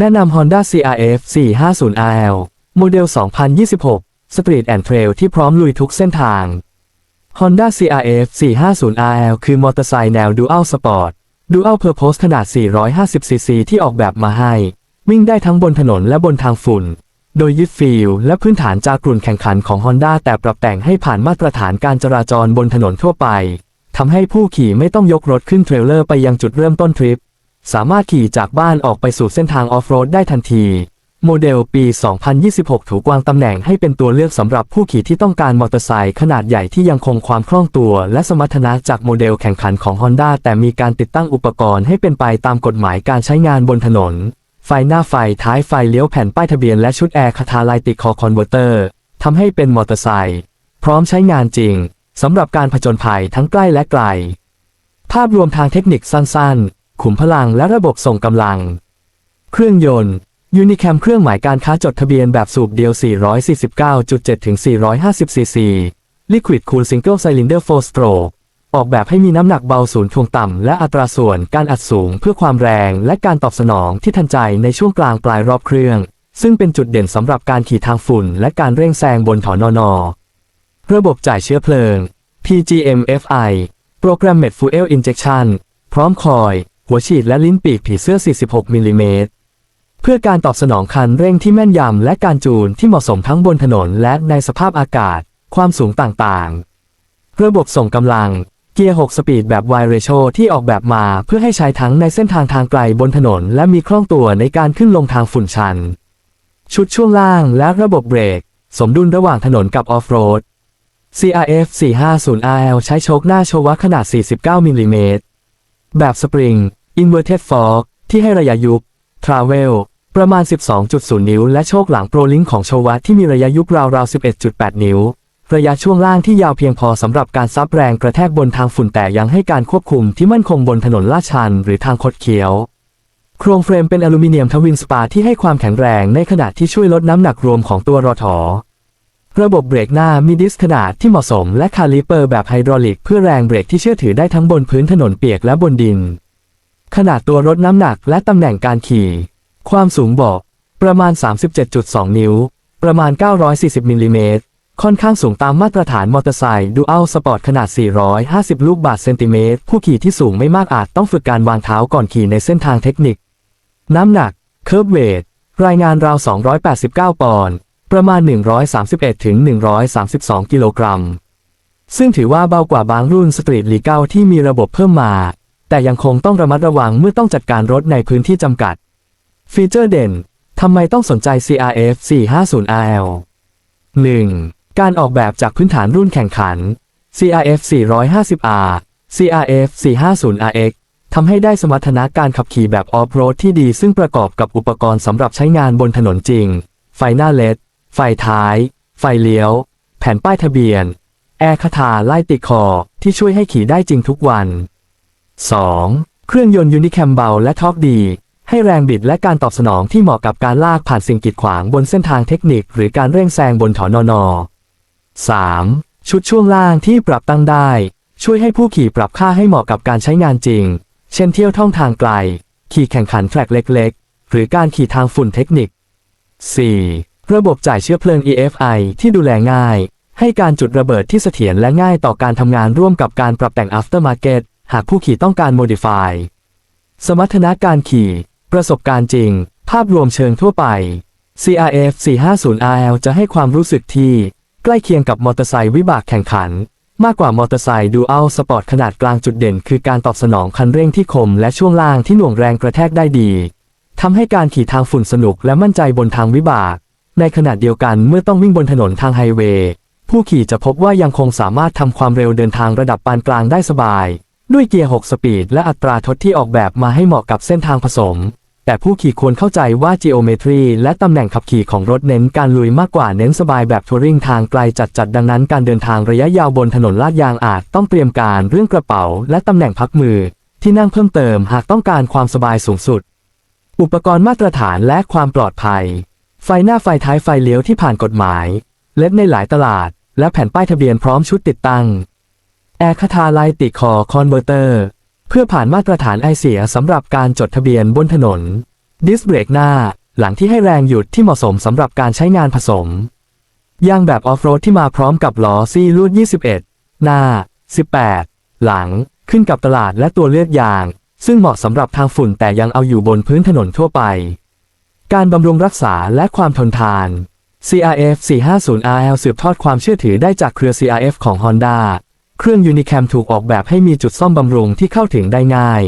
แนะนำ Honda CRF 450RL โมเดล 2026 Street and Trail ที่พร้อมลุยทุกเส้นทาง Honda CRF 450RL คือมอเตอร์ไซค์แนว Dual Sport Dual Purpose ขนาด 450cc ที่ออกแบบมาให้ วิ่งได้ทั้งบนถนนและบนทางฝุ่น โดยยึดฟีลและพื้นฐานจากกลุ่นแข่งขันของ Honda แต่ปรับแต่งให้ผ่านมาตรฐานการจราจรบนถนนทั่วไปทำให้ผู้ขี่ไม่ต้องยกรถขึ้นเทรลเลอร์ไปยังจุดเริ่มต้นทริป สามารถขี่จากบ้านออกไปสู่เส้นทางออฟโรดได้ทันที โมเดลปี 2026 ถูกวางตำแหน่งให้เป็นตัวเลือกสำหรับผู้ขี่ที่ต้องการมอเตอร์ไซค์ขนาดใหญ่ที่ยังคงความคล่องตัว และสมรรถนะจากโมเดลแข่งขันของ Honda แต่มีการติดตั้งอุปกรณ์ให้เป็นไปตามกฎหมายการใช้งานบนถนน ไฟหน้าไฟท้ายไฟเลี้ยวแผ่นป้ายทะเบียนและชุดแอร์คาทาไลติคอคอนเวอร์เตอร์ทำให้เป็นมอเตอร์ไซค์พร้อมใช้งานจริงสำหรับการผจญภัยทั้งใกล้และไกล ภาพรวมทางเทคนิคสั้นๆ ขุมพลังและระบบส่งกำลัง เครื่องยนต์ยูนิแคมเครื่องหมายการค้าจดทะเบียนแบบสูบเดียว 449.7 ถึง 450 ซีซี Liquid Cool Single Cylinder 4 Stroke ออกแบบให้มีน้ำหนักเบาศูนย์ถ่วงต่ำ และอัตราส่วนการอัดสูงเพื่อความแรงและการตอบสนองที่ทันใจในช่วงกลางปลายรอบเครื่อง ซึ่งเป็นจุดเด่นสำหรับการขี่ทางฝุ่น และการเร่งแซงบนถอนอนอระบบจ่ายเชื้อเพลิง PGM-FI Programmed Fuel Injection พร้อมคอย หัวฉีดและลิ้นปีกผีเสื้อ 46 มิลลิเมตร เพื่อการตอบสนองคันเร่งที่แม่นยำและการจูนที่เหมาะสมทั้งบนถนนและในสภาพอากาศ ความสูงต่างๆ ระบบส่งกำลัง เกียร์ 6 สปีดแบบ Y ratio ที่ออกแบบมาเพื่อให้ใช้ทั้งในเส้นทางทางไกลบนถนน และมีคล่องตัวในการขึ้นลงทางฝุ่นชัน ชุดช่วงล่างและระบบเบรก สมดุลระหว่างถนนกับออฟโรด CRF 450RL ใช้โชคหน้าโชวะขนาด 49 มิลลิเมตร แบบสปริง Inverted Fork ที่ให้ระยะยุบ Travel ประมาณ 12.0 นิ้ว และโชคหลังโปรลิงของโชวะที่มีระยะยุบราวๆ 11.8 นิ้ว ระยะช่วงล่างที่ยาวเพียงพอสำหรับการซับแรงกระแทกบนทางฝุ่นแต่ยังให้การควบคุมที่มั่นคงบนถนนลาดชัน หรือทางคดเคี้ยว โครงเฟรมเป็นอลูมิเนียมทวินสปาที่ให้ความแข็งแรงในขณะที่ช่วยลดน้ำหนักรวมของตัวรอถอ ระบบเบรกหน้ามีดิสขนาดที่เหมาะสมและคาลิเปอร์แบบไฮดรอลิกเพื่อแรงเบรกที่เชื่อถือได้ทั้งบนพื้นถนนเปียกและบนดิน ขนาดตัวรถน้ำหนักและตำแหน่งการขี่ ความสูงเบาะประมาณ 37.2 นิ้ว ประมาณ 940มิลลิเมตรค่อนข้างสูงตามมาตรฐานมอเตอร์ไซค์ดูอัลสปอร์ตขนาด 450 ลูกบาศก์เซนติเมตร ผู้ขี่ที่สูงไม่มากอาจต้องฝึกการวางเท้าก่อนขี่ในเส้นทางเทคนิค น้ำหนัก เคิร์ฟเวท รายงานราว 289 ปอนด์ ประมาณ 131ถึง132 กิโลกรัม ซึ่งถือว่าเบากว่าบางรุ่นสตรีทลีเกลที่มีระบบเพิ่มมา แต่ยังคงต้องระมัดระวังเมื่อต้องจัดการรถในพื้นที่จำกัด ฟีเจอร์เด่น ทำไมต้องสนใจ CRF 450RL 1. การออกแบบจากพื้นฐานรุ่นแข่งขัน CRF 450R CRF 450RX ทำให้ได้สมรรถนะการขับขี่แบบออฟโรดที่ดีซึ่งประกอบกับอุปกรณ์สำหรับใช้งานบนถนนจริง ไฟหน้าเลด ไฟท้าย ไฟเลี้ยว แผ่นป้ายทะเบียน แอร์คาทาไล่ติดคอที่ช่วยให้ขี่ได้จริงทุกวัน 2. เครื่องยนต์ยูนิแคมเบาและทอกดี ให้แรงบิดและการตอบสนองที่เหมาะกับการลากผ่านสิ่งกีดขวางบนเส้นทางเทคนิค หรือการเร่งแซงบนถอนอนอ 3. ชุดช่วงล่างที่ปรับตั้งได้ ช่วยให้ผู้ขี่ปรับค่าให้เหมาะกับการใช้งานจริง เช่นเที่ยวท่องทางไกล ขี่แข่งขันแทร็กเล็ก ๆ หรือการขี่ทางฝุ่นเทคนิค 4. ระบบจ่ายเชื้อเพลิง EFI ที่ดูแลง่าย ให้การจุดระเบิดที่เสถียรและง่ายต่อการทำงานร่วมกับการปรับแต่ง aftermarket หากผู้ขี่ต้องการ modify สมรรถนะการขี่ ประสบการณ์จริง ภาพรวมเชิงทั่วไป CRF 450RL จะให้ความรู้สึกที่ ใกล้เคียงกับมอเตอร์ไซค์วิบากแข่งขัน มากกว่ามอเตอร์ไซค์ดูอัลสปอร์ตขนาดกลางจุดเด่น คือการตอบสนองคันเร่งที่คมและช่วงล่างที่หน่วงแรงกระแทกได้ดีทำให้การขี่ทางฝุ่นสนุกและมั่นใจบนทางวิบาก ในขณะเดียวกันเมื่อต้องวิ่งบนถนนทางไฮเวย์ผู้ขี่จะพบว่ายังคงสามารถทำความเร็วเดินทางระดับปานกลางได้สบาย ด้วยเกียร์ 6 สปีด และอัตราทดที่ออกแบบมาให้เหมาะกับเส้นทางผสม แต่ผู้ขี่ควรเข้าใจว่า geometry และตำแหน่งขับขี่ของรถเน้นการลุยมากกว่าเน้นสบายแบบทัวริงทางไกลจัดๆดังนั้นการเดินทางระยะยาวบนถนนลาดยางอาจต้องเตรียมการเรื่องกระเป๋า และตำแหน่งพักมือ ที่นั่งเพิ่มเติมหากต้องการความสบายสูงสุด อุปกรณ์มาตรฐานและความปลอดภัย ไฟหน้าไฟท้ายไฟเลี้ยวที่ผ่านกฎหมาย เล็ดในหลายตลาด และแผ่นป้ายทะเบียนพร้อมชุดติดตั้ง แอร์คาทาไลติคอคอนเวอร์เตอร์ เพื่อผ่านมาตรฐานไอเสียสำหรับการจดทะเบียนบนถนน ดิสเบรกหน้าหลังที่ให้แรงหยุดที่เหมาะสมสำหรับการใช้งานผสม ยางแบบออฟโรดที่มาพร้อมกับล้อซี่ลูด 21 หน้า 18 หลัง ขึ้นกับตลาดและตัวเลือกยาง ซึ่งเหมาะสำหรับทางฝุ่นแต่ยังเอาอยู่บนพื้นถนนทั่วไป การบำรุงรักษาและความทนทาน CRF 450RL สืบทอดความเชื่อถือได้จากเครือ CRF ของ Honda เครื่อง Unicam ถูกออกแบบให้มีจุดซ่อมบำรุงที่เข้าถึงได้ง่าย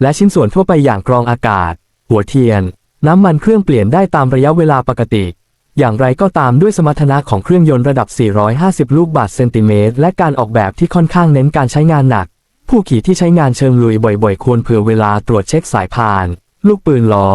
และชิ้นส่วนทั่วไปอย่างกรองอากาศ หัวเทียน น้ำมันเครื่องเปลี่ยนได้ตามระยะเวลาปกติ อย่างไรก็ตามด้วยสมรรถนะของเครื่องยนต์ระดับ 450 ลูกบาศก์เซนติเมตรและการออกแบบที่ค่อนข้างเน้นการใช้งานหนัก ผู้ขี่ที่ใช้งานเชิงลุยบ่อย ๆ ควรเผื่อเวลาตรวจเช็คสายพาน ลูกปืนล้อ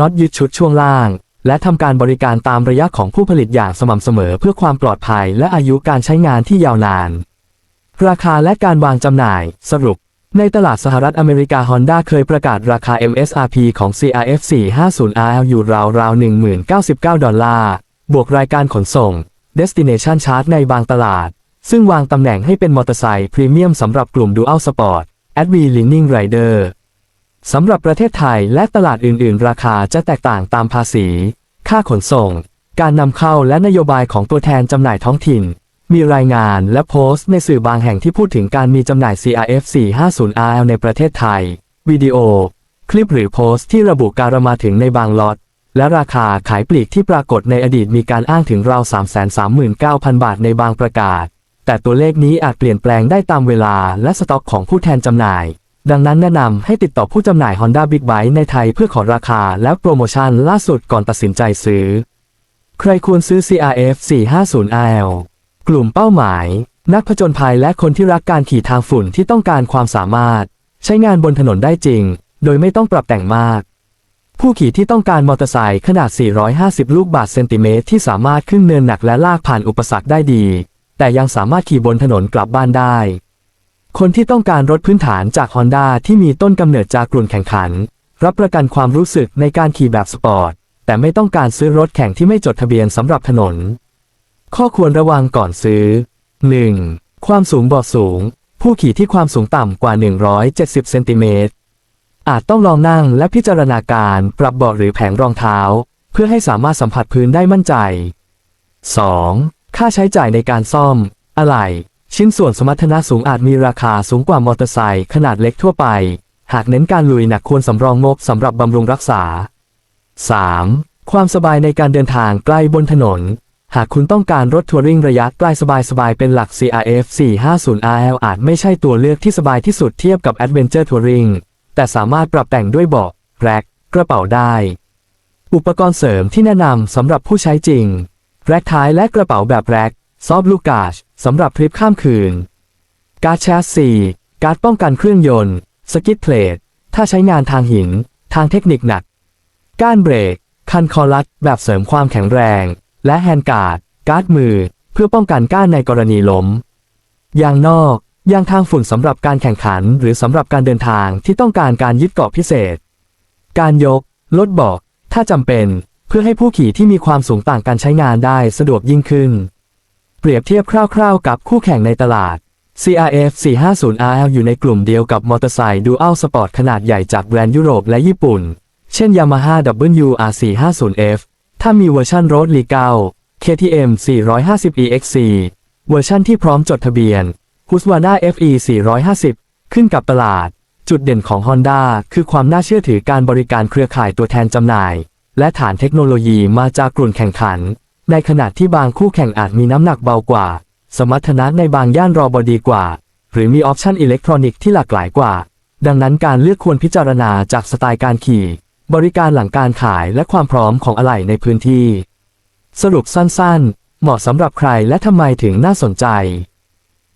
น็อตยึดชุดช่วงล่าง และทำการบริการตามระยะของผู้ผลิตอย่างสม่ำเสมอเพื่อความปลอดภัยและอายุการใช้งานที่ยาวนาน ราคาและการวางจำหน่าย สรุป ในตลาดสหรัฐอเมริกา Honda เคยประกาศราคา MSRP ของ CRF 450R อยู่ราวๆ1099 ดอลลาร์ บวกรายการขนส่ง Destination Charge ในบางตลาด ซึ่งวางตำแหน่งให้เป็นมอเตอร์ไซค์พรีเมียมสำหรับกลุ่ม Dual Sport ADV Leaning Rider สำหรับประเทศไทยและตลาดอื่น ๆ ราคาจะแตกต่างตามภาษี ค่าขนส่ง การนำเข้าและนโยบายของตัวแทนจำหน่ายท้องถิ่น มีรายงานและโพสต์ในสื่อบางแห่งที่พูดถึงการมีจำหน่าย CRF 450RL ในประเทศไทย วิดีโอ คลิปหรือโพสต์ที่ระบุการมาถึงในบางล็อตและราคาขายปลีกที่ปรากฏในอดีตมีการอ้างถึงราว 339,000 บาทในบางประกาศ แต่ตัวเลขนี้อาจเปลี่ยนแปลงได้ตามเวลาและสต็อกของผู้แทนจำหน่าย ดังนั้นแนะนำให้ติดต่อผู้จำหน่าย Honda Big Bike ในไทยเพื่อขอราคาและโปรโมชั่นล่าสุดก่อนตัดสินใจซื้อ ใครควรซื้อ CRF 450RL กลุ่มเป้าหมาย นักผจญภัยและคนที่รักการขี่ทางฝุ่นที่ต้องการความสามารถ ใช้งานบนถนนได้จริง โดยไม่ต้องปรับแต่งมาก ผู้ขี่ที่ต้องการมอเตอร์ไซค์ขนาด 450 ลูกบาศก์เซนติเมตรที่สามารถขึ้นเนินหนักและลากผ่านอุปสรรคได้ดี แต่ยังสามารถขี่บนถนนกลับบ้านได้ คนที่ต้องการรถพื้นฐานจาก Honda ที่มีต้นกำเนิดจากกลุ่นแข่งขัน รับประกันความรู้สึกในการขี่แบบสปอร์ต แต่ไม่ต้องการซื้อรถแข่งที่ไม่จดทะเบียนสำหรับถนน ข้อควรระวังก่อนซื้อ 1. ความสูงบาะสูง ผู้ขี่ที่ความสูงต่ำกว่า 170 เซนติเมตรอาจต้องลองนั่งและพิจารณาการปรับเบาะหรือแผงรองเท้า เพื่อให้สามารถสัมผัสพื้นได้มั่นใจ 2. ค่าใช้จ่ายในการซ่อม อะไหล่ ชิ้นส่วนสมรรถนะสูงอาจมีราคาสูงกว่ามอเตอร์ไซค์ขนาดเล็กทั่วไป หากเน้นการลุยหนักควรสำรองงบสำหรับบำรุงรักษา 3. ความสบายในการเดินทางใกล้บนถนน หากคุณต้องการรถทัวริงระยะใกล้สบายๆเป็นหลัก CRF 450RL อาจไม่ใช่ตัวเลือกที่สบายที่สุดเทียบกับ Adventure Touring แต่สามารถปรับแต่งด้วยเบาะแร็กกระเป๋าได้ อุปกรณ์เสริมที่แนะนำสำหรับผู้ใช้จริง แร็กท้ายและกระเป๋าแบบแร็กซอฟลูกาช สำหรับทริปข้ามคืน การ์ดแชสซีการ์ดป้องกันเครื่องยนต์ สกิทเพลทถ้าใช้งานทางหิน ทางเทคนิคหนัก ก้านเบรก คันคอลัดแบบเสริมความแข็งแรง และแฮนด์การ์ด การ์ดมือ เพื่อป้องกันก้านในกรณีล้ม ยางนอกยางทางฝุ่นสำหรับการแข่งขัน หรือสำหรับการเดินทางที่ต้องการการยึดเกาะพิเศษ การยก ลดเบาะถ้าจำเป็น เพื่อให้ผู้ขี่ที่มีความสูงต่างกันใช้งานได้สะดวกยิ่งขึ้น เปรียบเทียบคร่าวๆ กับคู่แข่งในตลาด CRF 450RL อยู่ในกลุ่มเดียวกับมอเตอร์ไซค์ Dual Sport ขนาดใหญ่จากแบรนด์ยุโรปและญี่ปุ่น เช่น Yamaha WR450F ถ้ามีเวอร์ชันรถลีเก KTM 450 EXC เวอร์ชันที่พร้อมจดทะเบียน Husqvarna FE 450 ขึ้นกับตลาด จุดเด่นของ Honda คือความน่าเชื่อถือการบริการเครือข่ายตัวแทนจำหน่าย และฐานเทคโนโลยีมาจากกลุ่นแข่งขัน ในขณะที่บางคู่แข่งอาจมีน้ำหนักเบากว่า สมรรถนะในบางย่านรอบดีกว่า หรือมีออปชันอิเล็กทรอนิกส์ที่หลากหลายกว่า ดังนั้นการเลือกควรพิจารณาจากสไตล์การขี่ บริการหลังการขายและความพร้อมของอะไหล่ในพื้นที่ สรุปสั้นๆ เหมาะสำหรับใครและทำไมถึงน่าสนใจ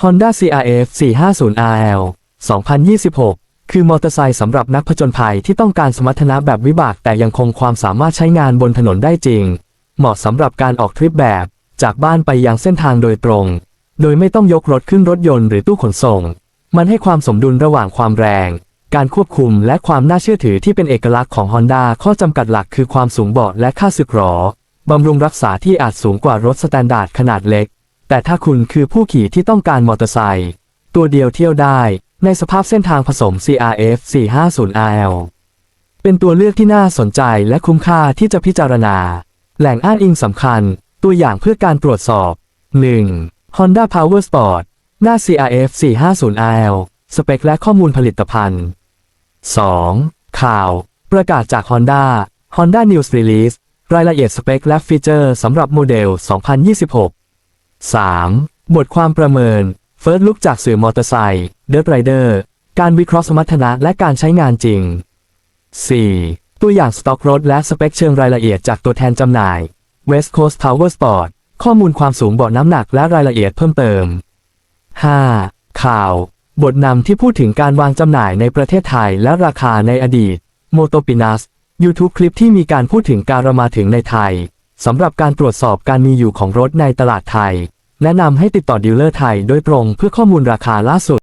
Honda CRF 450RL 2026 คือมอเตอร์ไซค์สำหรับนักผจญภัยที่ต้องการสมรรถนะแบบวิบากแต่ยังคงความสามารถใช้งานบนถนนได้จริง เหมาะสำหรับการออกทริปแบบ จากบ้านไปยังเส้นทางโดยตรง โดยไม่ต้องยกรถขึ้นรถยนต์หรือตู้ขนส่ง มันให้ความสมดุลระหว่างความแรง การควบคุมและความน่าเชื่อถือที่เป็นเอกลักษณ์ของ Honda ข้อจำกัดหลักคือความสูงเบาะและค่าสึกหรอบำรุงรักษาที่อาจสูงกว่ารถสแตนดาร์ดขนาดเล็ก แต่ถ้าคุณคือผู้ขี่ที่ต้องการมอเตอร์ไซค์ตัวเดียวเที่ยวได้ ในสภาพเส้นทางผสม CRF 450RL เป็นตัวเลือกที่น่าสนใจและคุ้มค่าที่จะพิจารณา แหล่งอ้างอิงสำคัญ ตัวอย่างเพื่อการตรวจสอบ 1. Honda Power Sport หน้า CRF 450L สเปคและข้อมูลผลิตภัณฑ์ 2. ข่าว ประกาศจาก Honda Honda News Release รายละเอียดสเปคและฟีเจอร์สำหรับโมเดล 2026 3. บทความประเมิน First Look จากสื่อมอเตอร์ไซค์ Dirt Rider การวิเคราะห์สมรรถนะและการใช้งานจริง 4. ตัวอย่างสต็อกรถและสเปคเชิงรายละเอียดจากตัวแทนจำหน่าย West Coast Power Sport ข้อมูลความสูงเบาะน้ำหนักและรายละเอียดเพิ่มเติม 5. ข่าว บทนำที่พูดถึงการวางจำหน่ายในประเทศไทยและราคาในอดีต m o t o p i n a s YouTube คลิปที่มีการพูดถึงการมาถึงในไทยสำหรับการตรวจสอบการมีอยู่ของรถในตลาดไทย แนะนำให้ติดต่อดีลเลอร์ไทยโดยตรงเพื่อข้อมูลราคาล่าสุด